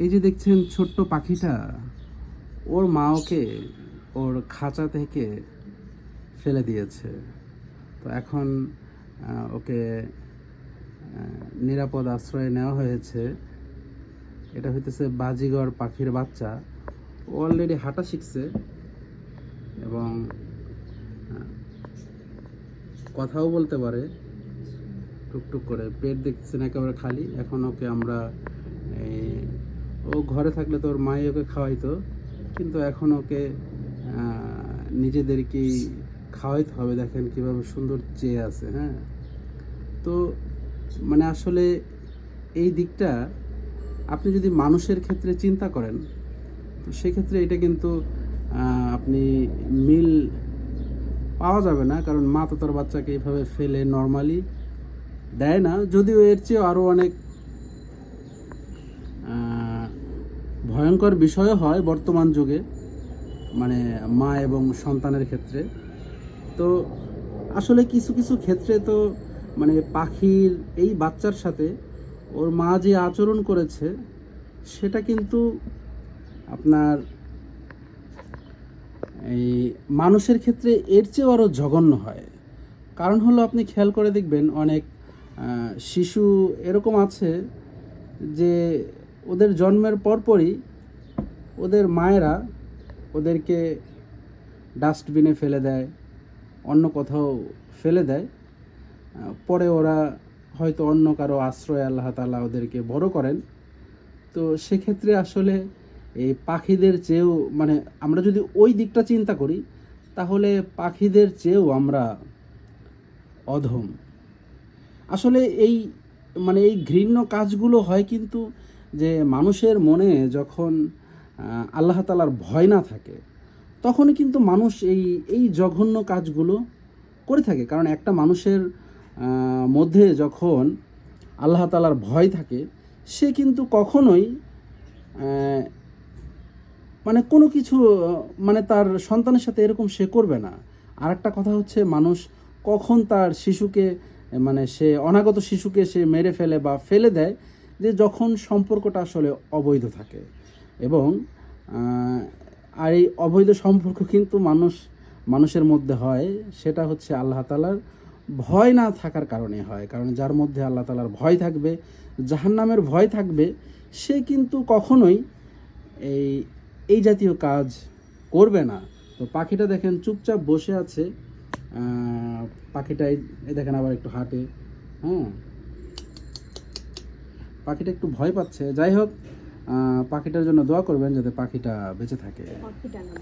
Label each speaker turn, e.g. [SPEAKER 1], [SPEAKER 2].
[SPEAKER 1] এই যে দেখছেন ছোট্ট পাখিটা, ওর মা ওকে ওর খাঁচা থেকে ফেলে দিয়েছে। তো এখন ওকে নিরাপদ আশ্রয়ে নেওয়া হয়েছে। এটা হইতেছে বাজিগর পাখির বাচ্চা। ও অলরেডি হাঁটা শিখছে এবং কথাও বলতে পারে। টুকটুক করে, পেট দেখছেন একেবারে খালি। এখন ওকে আমরা ও ঘরে থাকলে তো ওর মাই ওকে খাওয়াইতো, কিন্তু এখন ওকে নিজেদেরকেই খাওয়াইতে হবে। দেখেন কীভাবে সুন্দর চেয়ে আছে হ্যাঁ? তো মানে আসলে এই দিকটা আপনি যদি মানুষের ক্ষেত্রে চিন্তা করেন, তো সেক্ষেত্রে এটা কিন্তু আপনি মিল পাওয়া যাবে না, কারণ মা তো তার বাচ্চাকে এইভাবে ফেলে নর্মালি দেয় না। যদিও এর চেয়ে আরও অনেক ভয়ঙ্কর বিষয়ও হয় বর্তমান যুগে মানে মা এবং সন্তানের ক্ষেত্রে। তো আসলে কিছু কিছু ক্ষেত্রে তো মানে পাখির এই বাচ্চার সাথে ওর মা যে আচরণ করেছে, সেটা কিন্তু আপনার এই মানুষের ক্ষেত্রে এর চেয়েও আরও জঘন্য হয়। কারণ হলো আপনি খেয়াল করে দেখবেন অনেক শিশু এরকম আছে যে ওদের জন্মের পরপরই ওদের মায়েরা ওদেরকে ডাস্টবিনে ফেলে দেয়, অন্য কোথাও ফেলে দেয়। পরে ওরা হয়তো অন্য কারও আশ্রয় আল্লাহ তাআলা ওদেরকে বড় করেন। তো সেক্ষেত্রে আসলে এই পাখিদের চেয়েও মানে আমরা যদি ওই দিকটা চিন্তা করি, তাহলে পাখিদের চেয়েও আমরা অধম। আসলে এই মানে এই ঘৃণ্য কাজগুলো হয় কিন্তু যে মানুষের মনে যখন আল্লাহ তালার ভয় না থাকে, তখনই কিন্তু মানুষ এই এই জঘন্য কাজগুলো করে থাকে। কারণ একটা মানুষের মধ্যে যখন আল্লাহ তালার ভয় থাকে, সে কিন্তু কখনোই মানে কোনো কিছু মানে তার সন্তানের সাথে এরকম সে করবে না। আর একটা কথা হচ্ছে, মানুষ কখন তার শিশুকে মানে সে অনাগত শিশুকে সে মেরে ফেলে বা ফেলে দেয় যে যখন সম্পর্কটা আসলে অবৈধ থাকে এবং আর এই অবৈধ সম্পর্ক কিন্তু মানুষ মানুষের মধ্যে হয় সেটা হচ্ছে আল্লাহ তালার ভয় না থাকার কারণে হয়। কারণ যার মধ্যে আল্লাহ তালার ভয় থাকবে জাহান্নামের ভয় থাকবে সে কিন্তু কখনোই এই এই জাতীয় কাজ করবে না। তো পাখিটা দেখেন চুপচাপ বসে আছে আহ, পাখিটা এই এই দেখেন আবার একটু হাঁটে হ্যাঁ? পাখিটা একটু ভয় পাচ্ছে। যাই হোক পাখিটার জন্য দোয়া করবেন যাতে পাখিটা বেঁচে থাকে।